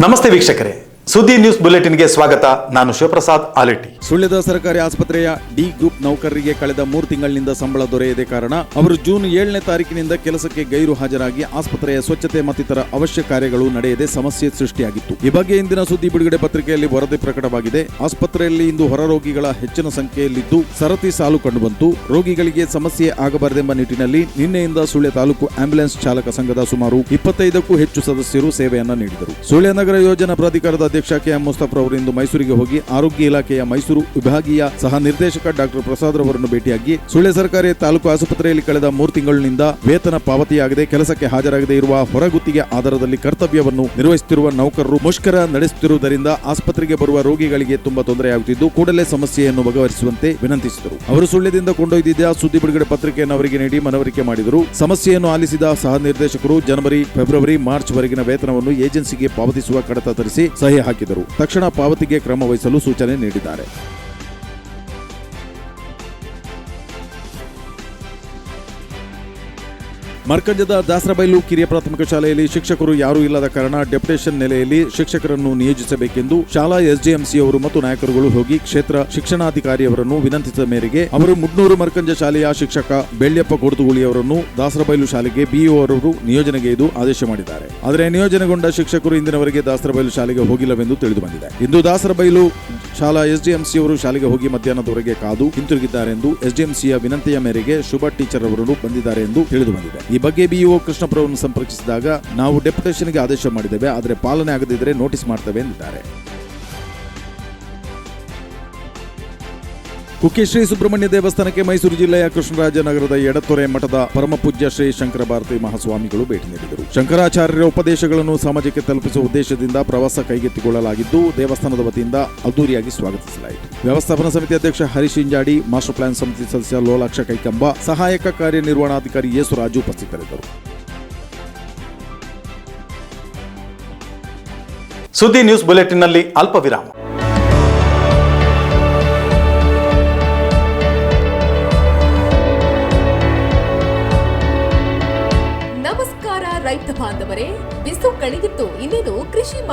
ನಮಸ್ತೆ ವೀಕ್ಷಕರೇ. ಸುದ್ದಿ ನ್ಯೂಸ್ ಬುಲೆಟಿನ್ಗೆ ಸ್ವಾಗತ. ನಾನು ಶಿವಪ್ರಸಾದ್ ಆಲೆಟ್ಟಿ ಸುಳ್ಯದ ಸರ್ಕಾರಿ ಆಸ್ಪತ್ರೆಯ ಡಿ ಗ್ರೂಪ್ ನೌಕರರಿಗೆ ಕಳೆದ ಮೂರು ತಿಂಗಳಿನಿಂದ ಸಂಬಳ ದೊರೆಯದೇ ಕಾರಣ ಅವರು ಜೂನ್ ಏಳನೇ ತಾರೀಕಿನಿಂದ ಕೆಲಸಕ್ಕೆ ಗೈರು ಹಾಜರಾಗಿ ಆಸ್ಪತ್ರೆಯ ಸ್ವಚ್ಛತೆ ಮತ್ತಿತರ ಅವಶ್ಯ ಕಾರ್ಯಗಳು ನಡೆಯದೆ ಸಮಸ್ಯೆ ಸೃಷ್ಟಿಯಾಗಿತ್ತು. ಈ ಬಗ್ಗೆ ಇಂದಿನ ಸುದ್ದಿ ಬಿಡುಗಡೆ ಪತ್ರಿಕೆಯಲ್ಲಿ ವರದಿ ಪ್ರಕಟವಾಗಿದೆ. ಆಸ್ಪತ್ರೆಯಲ್ಲಿ ಇಂದು ಹೊರ ರೋಗಿಗಳ ಹೆಚ್ಚಿನ ಸಂಖ್ಯೆಯಲ್ಲಿದ್ದು ಸರತಿ ಸಾಲು ಕಂಡುಬಂತು. ರೋಗಿಗಳಿಗೆ ಸಮಸ್ಯೆ ಆಗಬಾರದೆಂಬ ನಿಟ್ಟಿನಲ್ಲಿ ನಿನ್ನೆಯಿಂದ ಸುಳ್ಯ ತಾಲೂಕು ಆಂಬ್ಯುಲೆನ್ಸ್ ಚಾಲಕ ಸಂಘದ ಸುಮಾರು ಇಪ್ಪತ್ತೈದಕ್ಕೂ ಹೆಚ್ಚು ಸದಸ್ಯರು ಸೇವೆಯನ್ನ ನೀಡಿದರು. ಸುಳ್ಯ ನಗರ ಯೋಜನಾ ಪ್ರಾಧಿಕಾರದ ಅಧ್ಯಕ್ಷ ಕೆಎಂ ಇಂದು ಮೈಸೂರಿಗೆ ಹೋಗಿ ಆರೋಗ್ಯ ಇಲಾಖೆಯ ಮೈಸೂರು ವಿಭಾಗೀಯ ಸಹ ನಿರ್ದೇಶಕ ಡಾಕ್ಟರ್ ಪ್ರಸಾದ್ ರವರನ್ನು ಭೇಟಿಯಾಗಿ ಸುಳ್ಯ ಸರ್ಕಾರಿ ತಾಲೂಕು ಆಸ್ಪತ್ರೆಯಲ್ಲಿ ಕಳೆದ ಮೂರು ತಿಂಗಳಿನಿಂದ ವೇತನ ಪಾವತಿಯಾಗದೆ ಕೆಲಸಕ್ಕೆ ಹಾಜರಾಗದೇ ಇರುವ ಹೊರಗುತ್ತಿಗೆ ಆಧಾರದಲ್ಲಿ ಕರ್ತವ್ಯವನ್ನು ನಿರ್ವಹಿಸುತ್ತಿರುವ ನೌಕರರು ಮುಷ್ಕರ ನಡೆಸುತ್ತಿರುವುದರಿಂದ ಆಸ್ಪತ್ರೆಗೆ ಬರುವ ರೋಗಿಗಳಿಗೆ ತುಂಬಾ ತೊಂದರೆಯಾಗುತ್ತಿದ್ದು, ಕೂಡಲೇ ಸಮಸ್ಯೆಯನ್ನು ಬಗೆಹರಿಸುವಂತೆ ವಿನಂತಿಸಿದರು. ಅವರು ಸುಳ್ಯದಿಂದ ಕೊಂಡೊಯ್ದಿದ್ದ ಸುದ್ದಿ ಬಿಡುಗಡೆ ಪತ್ರಿಕೆಯನ್ನು ಅವರಿಗೆ ನೀಡಿ ಮನವರಿಕೆ ಮಾಡಿದರು. ಸಮಸ್ಯೆಯನ್ನು ಆಲಿಸಿದ ಸಹ ನಿರ್ದೇಶಕರು ಜನವರಿ, ಫೆಬ್ರವರಿ, ಮಾರ್ಚ್ ವರೆಗಿನ ವೇತನವನ್ನು ಏಜೆನ್ಸಿಗೆ ಪಾವತಿಸುವ ಕಡತ ತರಿಸಿ ಸಹಿ ಹಾಕಿದರು. ತಕ್ಷಣ ಪಾವತಿಗೆ ಕ್ರಮ ವಹಿಸಲು ಸೂಚನೆ ನೀಡಿದ್ದಾರೆ. ಮರ್ಕಂಜದ ದಾಸರಬೈಲು ಕಿರಿಯ ಪ್ರಾಥಮಿಕ ಶಾಲೆಯಲ್ಲಿ ಶಿಕ್ಷಕರು ಯಾರೂ ಇಲ್ಲದ ಕಾರಣ ಡೆಪ್ಯುಟೇಷನ್ ನೆಲೆಯಲ್ಲಿ ಶಿಕ್ಷಕರನ್ನು ನಿಯೋಜಿಸಬೇಕೆಂದು ಶಾಲಾ ಎಸ್ಡಿಎಂಸಿಯವರು ಮತ್ತು ನಾಯಕರುಗಳು ಹೋಗಿ ಕ್ಷೇತ್ರ ಶಿಕ್ಷಣಾಧಿಕಾರಿಯವರನ್ನು ವಿನಂತಿಸಿದ ಮೇರೆಗೆ ಅವರು ಮುಡ್ನೂರು ಮರ್ಕಂಜ ಶಾಲೆಯ ಶಿಕ್ಷಕ ಬೆಳ್ಯಪ್ಪ ಕೊಡದುಗುಳಿಯವರನ್ನು ದಾಸರಬೈಲು ಶಾಲೆಗೆ ಬಿಇಒ ಅವರು ನಿಯೋಜನೆಗೆ ಇದು ಆದೇಶ ಮಾಡಿದ್ದಾರೆ. ಆದರೆ ನಿಯೋಜನೆಗೊಂಡ ಶಿಕ್ಷಕರು ಇಂದಿನವರೆಗೆ ದಾಸರಬೈಲು ಶಾಲೆಗೆ ಹೋಗಿಲ್ಲವೆಂದು ತಿಳಿದು ಬಂದಿದೆ ಇಂದು ದಾಸರಬೈಲು ಶಾಲಾ ಎಸ್ಡಿಎಂಸಿಯವರು ಶಾಲೆಗೆ ಹೋಗಿ ಮಧ್ಯಾಹ್ನದವರೆಗೆ ಕಾದು ಹಿಂತಿರುಗಿದ್ದಾರೆ ಎಂದು ಎಸ್ಡಿಎಂಸಿಯ ವಿನಂತಿಯ ಮೇರೆಗೆ ಶುಭ ಟೀಚರ್ ಅವರನ್ನು ಬಂದಿದ್ದಾರೆ ಎಂದು ತಿಳಿದು ಬಂದಿದೆ ಬಗ್ಗೆ ಬಿಇಒ ಕೃಷ್ಣಪುರವನ್ನು ಸಂಪರ್ಕಿಸಿದಾಗ ನಾವು ಡೆಪ್ಯುಟೇಷನ್ಗೆ ಆದೇಶ ಮಾಡಿದ್ದೇವೆ ಆದರೆ ಪಾಲನೆ ಆಗದಿದ್ದರೆ ನೋಟಿಸ್ ಮಾಡ್ತೇವೆ ಎಂದಿದ್ದಾರೆ. ಕುಕ್ಕೆ ಶ್ರೀ ಸುಬ್ರಹ್ಮಣ್ಯ ದೇವಸ್ಥಾನಕ್ಕೆ ಮೈಸೂರು ಜಿಲ್ಲೆಯ ಕೃಷ್ಣರಾಜನಗರದ ಎಡತೊರೆ ಮಠದ ಪರಮಪೂಜ್ಯ ಶ್ರೀ ಶಂಕರ ಭಾರತಿ ಮಹಾಸ್ವಾಮಿಗಳು ಭೇಟಿ ನೀಡಿದರು. ಶಂಕರಾಚಾರ್ಯರ ಉಪದೇಶಗಳನ್ನು ಸಮಾಜಕ್ಕೆ ತಲುಪಿಸುವ ಉದ್ದೇಶದಿಂದ ಪ್ರವಾಸ ಕೈಗೆತ್ತಿಕೊಳ್ಳಲಾಗಿದ್ದು, ದೇವಸ್ಥಾನದ ವತಿಯಿಂದ ಅದ್ದೂರಿಯಾಗಿ ಸ್ವಾಗತಿಸಲಾಯಿತು. ವ್ಯವಸ್ಥಾಪನಾ ಸಮಿತಿ ಅಧ್ಯಕ್ಷ ಹರೀಶ್ ಇಂಜಾಡಿ ಮಾಸ್ಟರ್ ಪ್ಲಾನ್ ಸಮಿತಿ ಸದಸ್ಯ ಲೋಲಾಕ್ಷ ಕೈಕಂಬ, ಸಹಾಯಕ ಕಾರ್ಯನಿರ್ವಹಣಾಧಿಕಾರಿ ಯೇಸುರಾಜು ಉಪಸ್ಥಿತರಿದ್ದರು. ಸುದ್ದಿ ನ್ಯೂಸ್ ಬುಲೆಟಿನ್ನಲ್ಲಿ ಅಲ್ಪ ವಿರಾಮ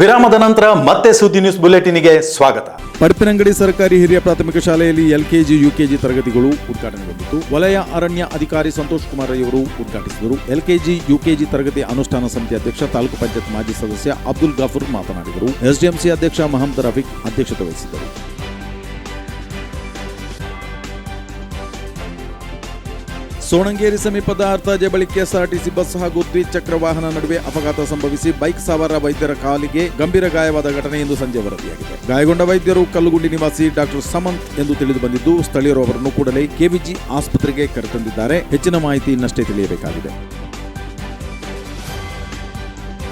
ವಿರಾಮದ ನಂತರ ಮತ್ತೆ ಸುದ್ದಿ ನ್ಯೂಸ್ ಬುಲೆಟಿನ್ಗೆ ಸ್ವಾಗತ. ಪಡಪಿನಂಗಡಿ ಸರ್ಕಾರಿ ಹಿರಿಯ ಪ್ರಾಥಮಿಕ ಶಾಲೆಯಲ್ಲಿ ಎಲ್ಕೆಜಿ, ಯುಕೆಜಿ ತರಗತಿಗಳು ಉದ್ಘಾಟನೆಗೊಂಡಿತು ವಲಯ ಅರಣ್ಯ ಅಧಿಕಾರಿ ಸಂತೋಷ್ ಕುಮಾರ್ ರವರು ಉದ್ಘಾಟಿಸಿದರು. ಎಲ್ಕೆಜಿ, ಯುಕೆಜಿ ತರಗತಿ ಅನುಷ್ಠಾನ ಸಮಿತಿ ಅಧ್ಯಕ್ಷ, ತಾಲೂಕು ಪಂಚಾಯತ್ ಮಾಜಿ ಸದಸ್ಯ ಅಬ್ದುಲ್ ಗಫೂರ್ ಮಾತನಾಡಿದರು. ಎಸ್ಡಿಎಂಸಿ ಅಧ್ಯಕ್ಷ ಮಹಮ್ಮದ್ ರಫೀಕ್ ಅಧ್ಯಕ್ಷತೆ ವಹಿಸಿದ್ದರು. ಸೋಣಂಗೇರಿ ಸಮೀಪದ ಅರ್ಥಾಜೆ ಬಳಿ ಕೆಎಸ್ಆರ್ಟಿಸಿ ಬಸ್ ಹಾಗೂ ದ್ವಿಚಕ್ರ ವಾಹನ ನಡುವೆ ಅಪಘಾತ ಸಂಭವಿಸಿ ಬೈಕ್ ಸವಾರ ವೈದ್ಯರ ಕಾಲಿಗೆ ಗಂಭೀರ ಗಾಯವಾದ ಘಟನೆ ಇಂದು ಸಂಜೆ ವರದಿಯಾಗಿದೆ. ಗಾಯಗೊಂಡ ವೈದ್ಯರು ಕಲ್ಲುಗುಂಡಿ ನಿವಾಸಿ ಡಾಕ್ಟರ್ ಸಮಂತ್ ಎಂದು ತಿಳಿದು ಬಂದಿದ್ದು, ಸ್ಥಳೀಯರು ಅವರನ್ನು ಕೂಡಲೇ ಕೆವಿಜಿ ಆಸ್ಪತ್ರೆಗೆ ಕರೆತಂದಿದ್ದಾರೆ. ಹೆಚ್ಚಿನ ಮಾಹಿತಿ ಇನ್ನಷ್ಟೇ ತಿಳಿಯಬೇಕಾಗಿದೆ.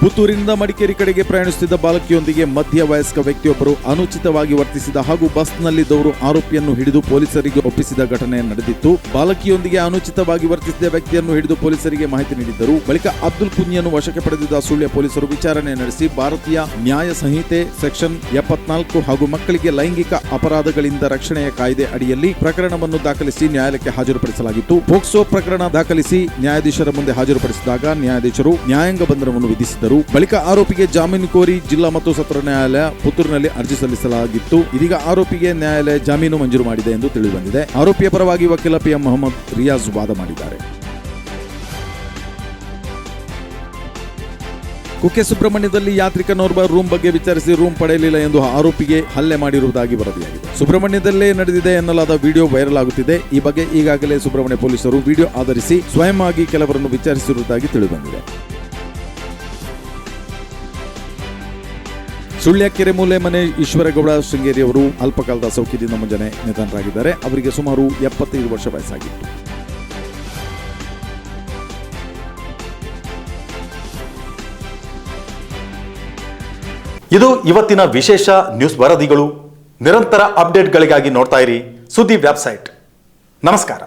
ಪುತ್ತೂರಿನಿಂದ ಮಡಿಕೇರಿ ಕಡೆಗೆ ಪ್ರಯಾಣಿಸುತ್ತಿದ್ದ ಬಾಲಕಿಯೊಂದಿಗೆ ಮಧ್ಯ ವಯಸ್ಕ ವ್ಯಕ್ತಿಯೊಬ್ಬರು ಅನುಚಿತವಾಗಿ ವರ್ತಿಸಿದ ಹಾಗೂ ಬಸ್ನಲ್ಲಿದ್ದವರು ಆರೋಪಿಯನ್ನು ಹಿಡಿದು ಪೊಲೀಸರಿಗೆ ಒಪ್ಪಿಸಿದ ಘಟನೆ ನಡೆದಿತ್ತು. ಬಾಲಕಿಯೊಂದಿಗೆ ಅನುಚಿತವಾಗಿ ವರ್ತಿಸಿದ ವ್ಯಕ್ತಿಯನ್ನು ಹಿಡಿದು ಪೊಲೀಸರಿಗೆ ಮಾಹಿತಿ ನೀಡಿದ್ದರು. ಬಳಿಕ ಅಬ್ದುಲ್ ಕುನ್ಯನ್ನು ವಶಕ್ಕೆ ಪಡೆದಿದ್ದ ಸುಳ್ಯ ಪೊಲೀಸರು ವಿಚಾರಣೆ ನಡೆಸಿ ಭಾರತೀಯ ನ್ಯಾಯ ಸಂಹಿತೆ ಸೆಕ್ಷನ್ ಎಪ್ಪತ್ನಾಲ್ಕು ಹಾಗೂ ಮಕ್ಕಳಿಗೆ ಲೈಂಗಿಕ ಅಪರಾಧಗಳಿಂದ ರಕ್ಷಣೆಯ ಕಾಯ್ದೆ ಅಡಿಯಲ್ಲಿ ಪ್ರಕರಣವನ್ನು ದಾಖಲಿಸಿ ನ್ಯಾಯಾಲಯಕ್ಕೆ ಹಾಜರುಪಡಿಸಲಾಗಿತ್ತು. ಪೋಕ್ಸೋ ಪ್ರಕರಣ ದಾಖಲಿಸಿ ನ್ಯಾಯಾಧೀಶರ ಮುಂದೆ ಹಾಜರುಪಡಿಸಿದಾಗ ನ್ಯಾಯಾಧೀಶರು ನ್ಯಾಯಾಂಗ ಬಂಧನವನ್ನು ವಿಧಿಸಿದ್ದರು ಬಳಿಕ ಆರೋಪಿಗೆ ಜಾಮೀನು ಕೋರಿ ಜಿಲ್ಲಾ ಮತ್ತು ಸತ್ರ ನ್ಯಾಯಾಲಯ ಪುತ್ತೂರಿನಲ್ಲಿ ಅರ್ಜಿ ಸಲ್ಲಿಸಲಾಗಿತ್ತು. ಇದೀಗ ಆರೋಪಿಗೆ ನ್ಯಾಯಾಲಯ ಜಾಮೀನು ಮಂಜೂರು ಮಾಡಿದೆ ಎಂದು ತಿಳಿದುಬಂದಿದೆ. ಆರೋಪಿಯ ಪರವಾಗಿ ವಕೀಲ ಪಿ ಎಂ ಮೊಹಮ್ಮದ್ ರಿಯಾಜ್ ವಾದ ಮಾಡಿದ್ದಾರೆ. ಕುಕ್ಕೆ ಸುಬ್ರಹ್ಮಣ್ಯದಲ್ಲಿ ಯಾತ್ರಿಕನೋರ್ವ ರೂಮ್ ಬಗ್ಗೆ ವಿಚಾರಿಸಿ ರೂಮ್ ಪಡೆಯಲಿಲ್ಲ ಎಂದು ಆರೋಪಿಗೆ ಹಲ್ಲೆ ಮಾಡಿರುವುದಾಗಿ ವರದಿಯಾಗಿದೆ. ಸುಬ್ರಹ್ಮಣ್ಯದಲ್ಲೇ ನಡೆದಿದೆ ಎನ್ನಲಾದ ವಿಡಿಯೋ ವೈರಲ್ ಆಗುತ್ತಿದೆ. ಈ ಬಗ್ಗೆ ಈಗಾಗಲೇ ಸುಬ್ರಹ್ಮಣ್ಯ ಪೊಲೀಸರು ವಿಡಿಯೋ ಆಧರಿಸಿ ಸ್ವಯಂ ಕೆಲವರನ್ನು ವಿಚಾರಿಸಿರುವುದಾಗಿ ತಿಳಿದುಬಂದಿದೆ. ಸುಳ್ಯ ಕೆರೆಮೂಲೆ ಮನೆ ಈಶ್ವರಗೌಡ ಶೃಂಗೇರಿಯವರು ಅಲ್ಪಕಾಲದ ಸೌಖ್ಯದಿಂದ ಮುಂಜಾನೆ ನಿಧನರಾಗಿದ್ದಾರೆ. ಅವರಿಗೆ ಸುಮಾರು ಎಪ್ಪತ್ತೈದು ವರ್ಷ ವಯಸ್ಸಾಗಿತ್ತು. ಇದು ಇವತ್ತಿನ ವಿಶೇಷ ನ್ಯೂಸ್ ವರದಿಗಳು. ನಿರಂತರ ಅಪ್ಡೇಟ್ಗಳಿಗಾಗಿ ನೋಡ್ತಾ ಇರಿ ಸುದ್ದಿ ವೆಬ್ಸೈಟ್. ನಮಸ್ಕಾರ.